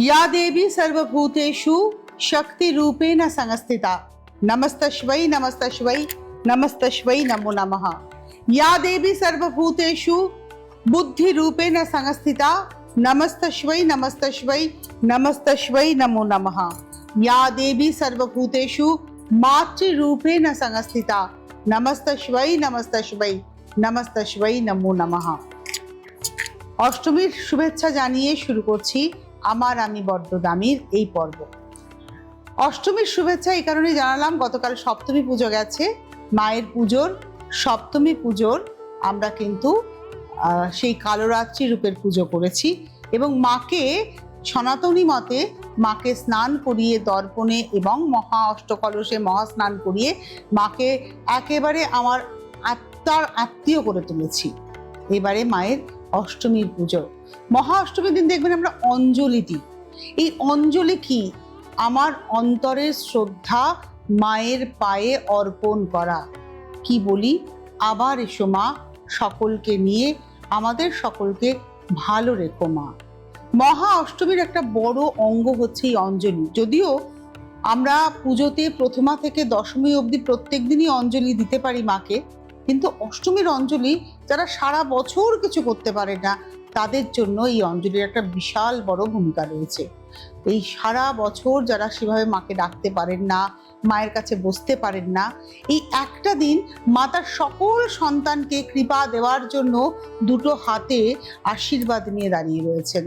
या देवी सर्वभूतेषु शक्तिरूपेण संस्थिता नमस्तश्वै नमस्तश्वै नमस्तश्वै नमो नमः या देवी सर्वभूतेषु बुद्धिरूपेण संस्थिता नमस्तश्वै नमस्तश्वै नमस्तश्वै नमो नमः या देवी सर्वभूतेषु मातृरूपेण संस्थिता नमस्तश्वै नमस्तश्वै नमस्तश्वै नमो नमः অষ্টমীর শুভেচ্ছা জানিয়ে শুরু করছি আমার আমি বড্ড দামির এই পর্ব। অষ্টমীর শুভেচ্ছা এই কারণে জানালাম, গতকাল সপ্তমী পুজো গেছে, মায়ের পুজোর সপ্তমী পুজোর আমরা কিন্তু সেই কালরাত্রি রূপের পুজো করেছি এবং মাকে সনাতনী মতে মাকে স্নান করিয়ে দর্পণে এবং মহা অষ্টকলসে মহা স্নান করিয়ে মাকে একেবারে আমার আত্মার আত্মীয় করে তুলেছি। এবারে মায়ের অষ্টমীর পুজো। মহা অষ্টমীর দিন দেখবেন আমরা অঞ্জলি দিই। এই অঞ্জলি কি? আমার অন্তরের শ্রদ্ধা, মায়ের পায়ে অর্পণ করা। কি বলি? আবার এসো মা, সকলকে নিয়ে, আমাদের সকলকে ভালো রেখো মা। মহা অষ্টমীর একটা বড় অঙ্গ হচ্ছে এই অঞ্জলি। যদিও আমরা পুজোতে প্রথমা থেকে দশমী অবধি প্রত্যেক দিনই অঞ্জলি দিতে পারি মাকে কিন্তু অষ্টমীর অঞ্জলি যারা সারা বছর কিছু করতে পারে না, তাদের জন্য এই অঞ্জলির একটা বিশাল বড় ভূমিকা রয়েছে। এই সারা বছর যারা সেভাবে মাকে ডাকতে পারেন না, মায়ের কাছে বসতে পারেন না, এই একটা দিন মা তার সকল সন্তানকে কৃপা দেওয়ার জন্য দুটো হাতে আশীর্বাদ নিয়ে দাঁড়িয়ে রয়েছেন।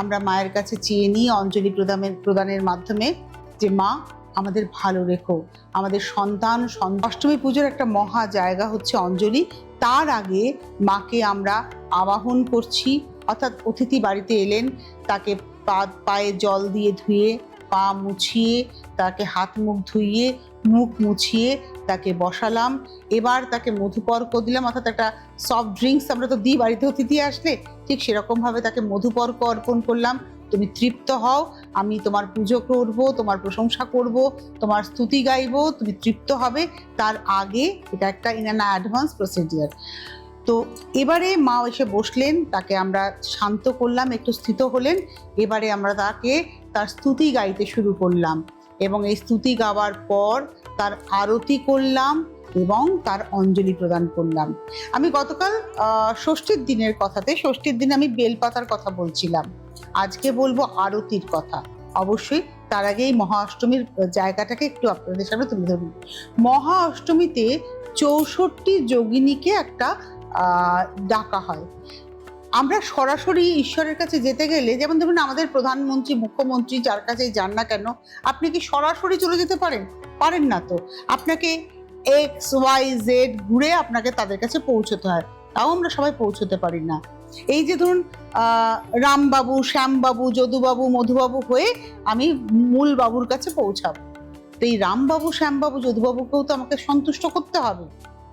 আমরা মায়ের কাছে চেয়ে নিই অঞ্জলি প্রদানের প্রদানের মাধ্যমে যে মা আমাদের ভালো রেখো। আমাদের সন্তান সন- অষ্টমী পুজোর একটা মহা জায়গা হচ্ছে অঞ্জলি। তার আগে মাকে আমরা আবাহন করছি। অর্থাৎ অতিথি বাড়িতে এলেন, তাকে পা, পায়ে জল দিয়ে ধুয়ে, পা মুছিয়ে, তাকে হাত মুখ ধুইয়ে, মুখ মুছিয়ে তাকে বসালাম। এবার তাকে মধুপর্ক দিলাম, অর্থাৎ একটা সফট ড্রিঙ্কস আমরা তো দিই, বাড়িতে অতিথি আসলে, ঠিক সেরকমভাবে তাকে মধুপর্ক অর্পণ করলাম। তুমি তৃপ্ত হও, আমি তোমার পুজো করব, তোমার প্রশংসা করব, তোমার স্তুতি গাইবো, তুমি তৃপ্ত হবে। তার আগে এটা একটা ইন অ্যাডভান্স প্রসিডিয়ার তো এবারে মা এসে বসলেন, তাকে আমরা শান্ত করলাম, একটু স্থিত হলেন। এবারে আমরা তাকে তার স্তুতি গাইতে শুরু করলাম এবং এই স্তুতি গাওয়ার পর তার আরতি করলাম এবং তার অঞ্জলি প্রদান করলাম। আমি গতকাল ষষ্ঠীর দিনের কথাতে, ষষ্ঠীর দিনে আমি বেলপাতার কথা বলছিলাম। আজকে বলব আরতির কথা। অবশ্যই তার আগে এই মহা অষ্টমীর জায়গাটাকে একটু আপনাদের সামনে তুলে ধরুন মহা অষ্টমীতে চৌষট্টি যোগিনীকে একটা ডাকা হয়। আমরা সরাসরি ঈশ্বরের কাছে যেতে গেলে, যেমন ধরুন আমাদের প্রধানমন্ত্রী, মুখ্যমন্ত্রী যার কাছেই যান না কেন, আপনি কি সরাসরি চলে যেতে পারেন? পারেন না তো। আপনাকে এক্স ওয়াই জেড ঘুরে আপনাকে তাদের কাছে পৌঁছতে হয়। তাও আমরা সবাই পৌঁছতে পারি না। এই যে ধরুন রামবাবু, শ্যামবাবু, যদুবাবু, মধুবাবু হয়ে আমি মূল বাবুর কাছে পৌঁছাবো। তো এই রামবাবু, শ্যামবাবু, যদুবাবুকেও তো আমাকে সন্তুষ্ট করতে হবে।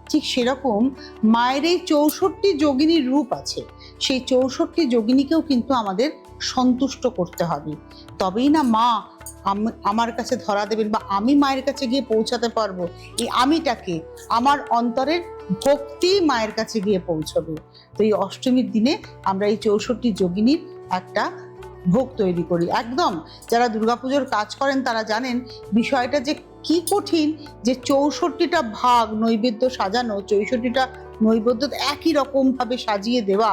ঠিক সেরকম মায়ের এই চৌষট্টি যোগিনীর রূপ আছে। সেই চৌষট্টি যোগিনীকেও কিন্তু আমাদের সন্তুষ্ট করতে হবে। তবেই না মা আম- আমার কাছে ধরা দেবেন বা আমি মায়ের কাছে গিয়ে পৌঁছাতে পারব। এই আমিটাকে আমার অন্তরের ভক্তি মায়ের কাছে গিয়ে পৌঁছবে। তো এই অষ্টমীর দিনে আমরা এই চৌষট্টি যোগিনীর একটা ভোগ তৈরি করি। একদম যারা দুর্গাপুজোর কাজ করেন তারা জানেন বিষয়টা যে কি কঠিন, যে চৌষট্টিটা ভাগ নৈবেদ্য সাজানো, চৌষট্টিটা নৈবেদ্য একই রকমভাবে সাজিয়ে দেওয়া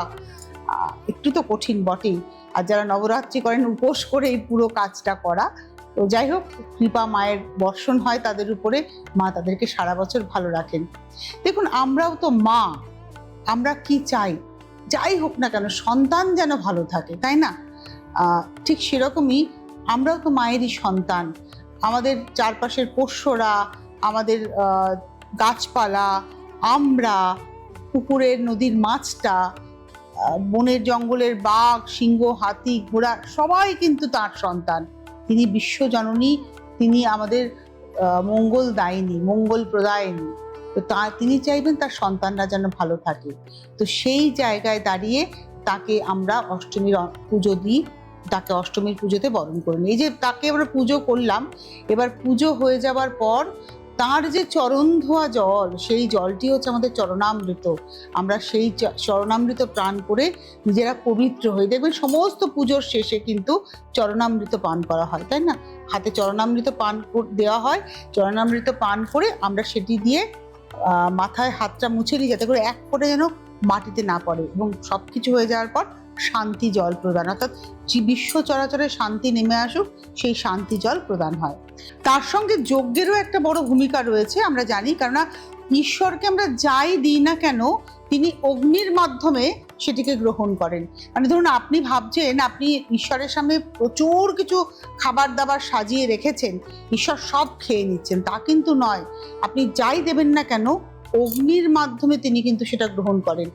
একটু তো কঠিন বটেই। আর যারা নবরাত্রি করেন, উপোস করে এই পুরো কাজটা করা। তো যাই হোক, কৃপা মায়ের বর্ষণ হয় তাদের উপরে, মা তাদেরকে সারা বছর ভালো রাখেন। দেখুন, আমরাও তো মা আমরা কি চাই? যাই হোক না কেন, সন্তান যেন ভালো থাকে, তাই না? ঠিক সেরকমই আমরাও তো মায়েরই সন্তান। আমাদের চারপাশের পোষ্যরা, আমাদের গাছপালা, আমরা, পুকুরের নদীর মাছটা বনের জঙ্গলের বাঘ, সিংহ, হাতি, ঘোড়া, সবাই কিন্তু তার সন্তান। তিনি বিশ্বজননী, তিনি আমাদের মঙ্গল দায়িনী, মঙ্গল প্রদায়নী। তো তা তিনি চাইবেন তার সন্তানরা যেন ভালো থাকে। তো সেই জায়গায় দাঁড়িয়ে তাকে আমরা অষ্টমীর পুজো দিই, তাকে অষ্টমীর পুজোতে বরণ করে নিই। এই যে তাকে আমরা পুজো করলাম, এবার পুজো হয়ে যাওয়ার পর তার যে চরণ ধোয়া জল, সেই জলটি হচ্ছে আমাদের চরণামৃত। আমরা সেই চরণামৃত প্রাণ করে নিজেরা পবিত্র হয়ে দেখবেন সমস্ত পুজোর শেষে কিন্তু চরণামৃত পান করা হয়, তাই না? হাতে চরণামৃত পান দেওয়া হয়, চরণামৃত পান করে আমরা সেটি দিয়ে মাথায় হাতটা মুছে দিই যাতে করে এক ফোঁটা যেন মাটিতে না পড়ে এবং সব কিছু হয়ে যাওয়ার পর শান্তি জল প্রদান, অর্থাৎ যে বিশ্ব চরাচরে শান্তি নেমে আসুক, সেই শান্তি জল প্রদান হয়। তার সঙ্গে যজ্ঞেরও একটা বড় ভূমিকা রয়েছে, আমরা জানি। কেননা, ঈশ্বরকে আমরা যাই দিই না কেন, তিনি অগ্নির মাধ্যমে সেটিকে গ্রহণ করেন। মানে ধরুন আপনি ভাবছেন, আপনি ঈশ্বরের সামনে প্রচুর কিছু খাবার দাবার সাজিয়ে রেখেছেন, ঈশ্বর সব খেয়ে নিচ্ছেন, তা কিন্তু নয়। আপনি যাই দেবেন না কেন, অগ্নির মাধ্যমে তিনি কিন্তু সেটা গ্রহণ করেন।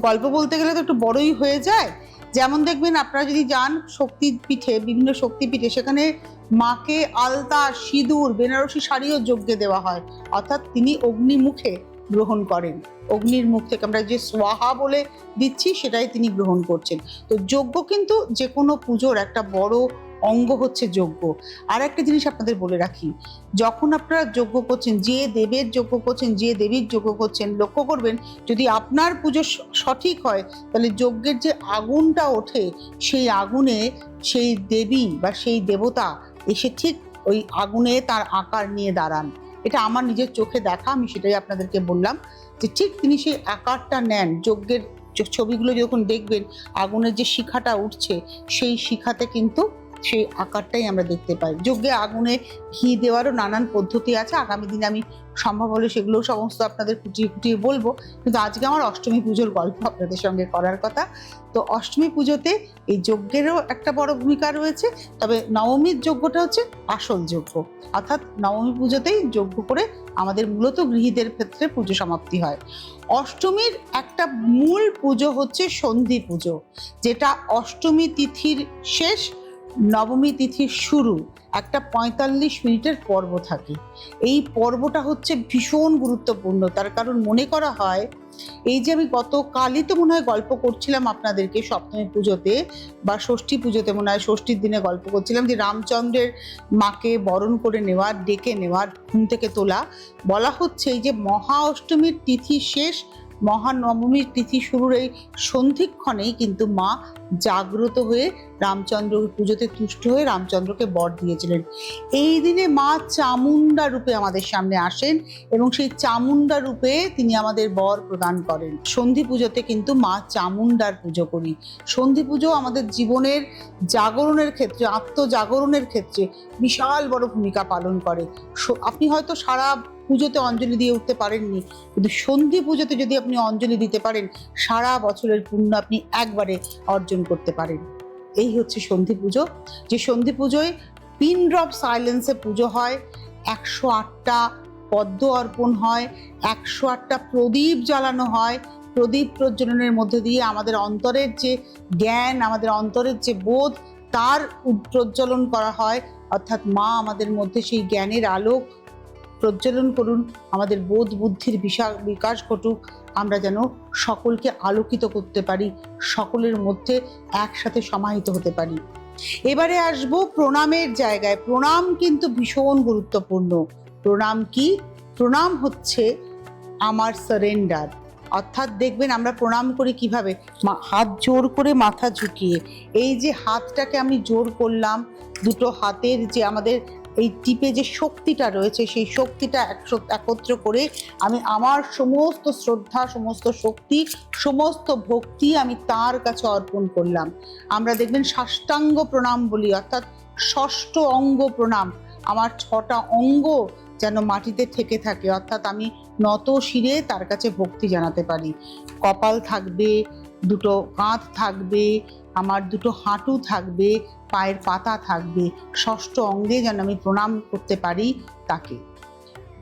গল্প বলতে গেলে তো একটু বড়ই হয়ে যায়। যেমন দেখবেন আপনারা যদি যান শক্তিপীঠে, বিভিন্ন শক্তিপীঠে, সেখানে মাকে আলতা, সিঁদুর, বেনারসি শাড়িও যজ্ঞে দেওয়া হয়। অর্থাৎ তিনি অগ্নিমুখে গ্রহণ করেন। অগ্নির মুখ থেকে আমরা যে সোয়াহা বলে দিচ্ছি, সেটাই তিনি গ্রহণ করছেন। তো যজ্ঞ কিন্তু যে কোনো পুজোর একটা বড় অঙ্গ হচ্ছে যজ্ঞ। আর একটা জিনিস আপনাদের বলে রাখি, যখন আপনারা যজ্ঞ করছেন, যে দেবের যজ্ঞ করছেন, যে দেবীর যজ্ঞ করছেন, লক্ষ্য করবেন যদি আপনার পুজো সঠিক হয়, তাহলে যজ্ঞের যে আগুনটা ওঠে, সেই আগুনে সেই দেবী বা সেই দেবতা এসে ঠিক ওই আগুনে তার আকার নিয়ে দাঁড়ান। এটা আমার নিজের চোখে দেখা, আমি সেটাই আপনাদেরকে বললাম যে ঠিক তিনি সেই আকারটা নেন, যজ্ঞের ছবিগুলো যখন দেখবেন, আগুনের যে শিখাটা উঠছে, সেই শিখাতে কিন্তু সেই আকারটাই আমরা দেখতে পাই। যজ্ঞে আগুনে ঘি দেওয়ারও নানান পদ্ধতি আছে। আগামী দিনে আমি সম্ভব হলে সেগুলো সমস্ত আপনাদের ফুটিয়ে ফুটিয়ে বলব। কিন্তু আজকে আমার অষ্টমী পুজোর গল্প আপনাদের সঙ্গে করার কথা। তো অষ্টমী পুজোতে এই যজ্ঞেরও একটা বড় ভূমিকা রয়েছে। তবে নবমীর যজ্ঞটা হচ্ছে আসল যজ্ঞ। অর্থাৎ নবমী পুজোতেই যজ্ঞ করে আমাদের মূলত গৃহীদের ক্ষেত্রে পুজো সমাপ্তি হয়। অষ্টমীর একটা মূল পুজো হচ্ছে সন্ধি পুজো। যেটা অষ্টমী তিথির শেষ নবমী তিথির শুরু, একটা পঁয়তাল্লিশ মিনিটের পর্ব থাকে। এই পর্বটা হচ্ছে ভীষণ গুরুত্বপূর্ণ। তার কারণ মনে করা হয়, এই যে আমি গতকালই তো মনে হয় গল্প করছিলাম আপনাদেরকে সপ্তমী পুজোতে, বা ষষ্ঠী পুজোতে মনে হয় ষষ্ঠীর দিনে গল্প করছিলাম যে রামচন্দ্রের মাকে বরণ করে নেওয়ার, ডেকে নেওয়ার, ঘুম থেকে তোলা। বলা হচ্ছে এই যে মহা অষ্টমীর তিথি শেষ মহানবমীর তিথি শুরুর এই সন্ধিক্ষণেই কিন্তু মা জাগ্রত হয়ে রামচন্দ্র পুজোতে তুষ্ট হয়ে রামচন্দ্রকে বর দিয়েছিলেন। এই দিনে মা চামুন্ডা রূপে আমাদের সামনে আসেন এবং সেই চামুন্ডা রূপে তিনি আমাদের বর প্রদান করেন। সন্ধি পুজোতে কিন্তু মা চামুন্ডার পুজো করি। সন্ধি পুজো আমাদের জীবনের জাগরণের ক্ষেত্রে, আত্মজাগরণের ক্ষেত্রে বিশাল বড় ভূমিকা পালন করে। আপনি হয়তো সারা পুজোতে অঞ্জলি দিয়ে উঠতে পারেননি। কিন্তু সন্ধি পুজোতে যদি আপনি অঞ্জলি দিতে পারেন, সারা বছরের পুণ্য আপনি একবারে অর্জন করতে পারেন। এই হচ্ছে সন্ধি পুজো। যে সন্ধি পুজোয় পিন ড্রপ সাইলেন্সে পুজো হয়, একশো আটটা পদ্ম অর্পণ হয়, একশো আটটা প্রদীপ জ্বালানো হয়। প্রদীপ প্রজ্বলনের মধ্যে দিয়ে আমাদের অন্তরের যে জ্ঞান, আমাদের অন্তরের যে বোধ, তার প্রজ্বলন করা হয়। অর্থাৎ মা আমাদের মধ্যে সেই জ্ঞানের আলোক প্রজ্বলন করুন, আমাদের বোধ বুদ্ধির বিশাল বিকাশ ঘটুক, আমরা যেন সকলকে আলোকিত করতে পারি, সকলের মধ্যে একসাথে সমাহিত হতে পারি। এবারে আসব প্রণামের জায়গায়। প্রণাম কিন্তু ভীষণ গুরুত্বপূর্ণ। প্রণাম কি? প্রণাম হচ্ছে আমার সারেন্ডার অর্থাৎ দেখবেন আমরা প্রণাম করি কীভাবে? হাত জোর করে মাথা ঝুঁকিয়ে। এই যে হাতটাকে আমি জোর করলাম, দুটো হাতের যে আমাদের এই টিপে যে শক্তিটা রয়েছে, সেই শক্তিটা একত্র করে আমি আমার সমস্ত শ্রদ্ধা, সমস্ত শক্তি, সমস্ত ভক্তি আমি তার কাছে অর্পণ করলাম। আমরা দেখবেন সাষ্টাঙ্গ প্রণাম বলি, অর্থাৎ ষষ্ঠ অঙ্গ প্রণাম। আমার ছটা অঙ্গ যেন মাটিতে থেকে থাকে, অর্থাৎ আমি নত শিরে তার কাছে ভক্তি জানাতে পারি। কপাল থাকবে দুটো কাঁধ থাকবে, আমার দুটো হাঁটু থাকবে, পায়ের পাতা থাকবে। ষষ্ঠ অঙ্গে যেন আমি প্রণাম করতে পারি তাকে।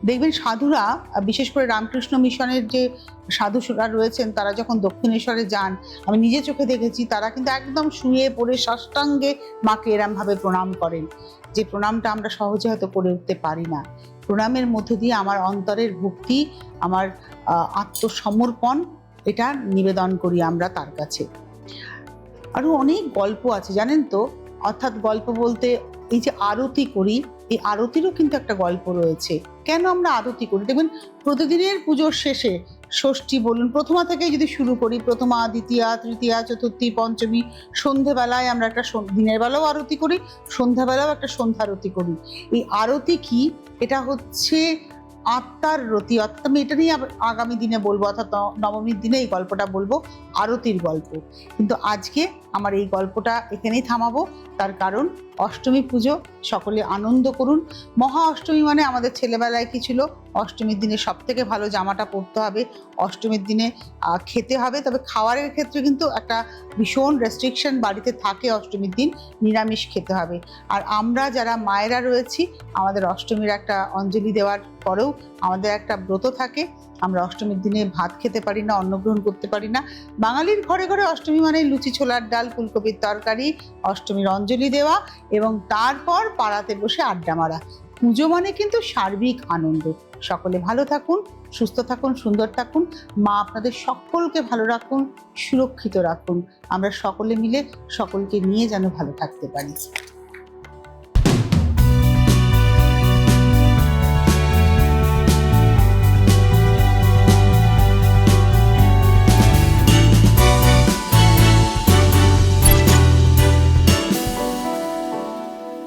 দেখবেন সাধুরা, বিশেষ করে রামকৃষ্ণ মিশনের যে সাধুরা রয়েছেন, তারা যখন দক্ষিণেশ্বরে যান, আমি নিজে চোখে দেখেছি, তারা কিন্তু একদম শুয়ে পড়ে সাষ্টাঙ্গে মাকে এরমভাবে প্রণাম করেন। যে প্রণামটা আমরা সহজে হয়তো করে উঠতে পারি না। প্রণামের মধ্যে দিয়ে আমার অন্তরের ভক্তি, আমার আত্মসমর্পণ এটা নিবেদন করি আমরা তার কাছে। আরও অনেক গল্প আছে, জানেন তো? অর্থাৎ গল্প বলতে এই যে আরতি করি, এই আরতিরও কিন্তু একটা গল্প রয়েছে। কেন আমরা আরতি করি? দেখবেন প্রতিদিনের পুজোর শেষে ষষ্ঠী বলুন, প্রথমা থেকেই যদি শুরু করি, প্রথমা, দ্বিতীয়া, তৃতীয়া, চতুর্থী, পঞ্চমী, সন্ধেবেলায় আমরা একটা দিনের বেলাও আরতি করি সন্ধ্যাবেলাও একটা সন্ধ্যা আরতি করি। এই আরতি কি? এটা হচ্ছে আত্মার রতি। অর্থাৎ আমি এটা নিয়ে আগামী দিনে বলব, অর্থাৎ নবমীর দিনে এই গল্পটা বলব, আরতির গল্প। কিন্তু আজকে আমার এই গল্পটা এখানেই থামাবো, তার কারণ অষ্টমী পুজো, সকলে আনন্দ করুন। মহা অষ্টমী মানে আমাদের ছেলেবেলায় কি ছিল? অষ্টমীর দিনে সব থেকে ভালো জামাটা পরতে হবে। অষ্টমীর দিনে খেতে হবে। তবে খাওয়ারের ক্ষেত্রে কিন্তু একটা ভীষণ রেস্ট্রিকশন বাড়িতে থাকে অষ্টমীর দিন, নিরামিষ খেতে হবে। আর আমরা যারা মায়েরা রয়েছি, আমাদের অষ্টমীর একটা অঞ্জলি দেওয়ার পরেও আমাদের একটা ব্রত থাকে। আমরা অষ্টমীর দিনে ভাত খেতে পারি না অন্নগ্রহণ করতে পারি না। বাঙালির ঘরে ঘরে অষ্টমী মানে লুচি, ছোলার ডাল, ফুলকপির তরকারি, অষ্টমীর অঞ্জলি দেওয়া। এবং তারপর পাড়াতে বসে আড্ডা মারা। পুজো মানে কিন্তু সার্বিক আনন্দ। সকলে ভালো থাকুন, সুস্থ থাকুন, সুন্দর থাকুন। মা আপনাদের সকলকে ভালো রাখুন, সুরক্ষিত রাখুন। আমরা সকলে মিলে সকলকে নিয়ে যেন ভালো থাকতে পারি।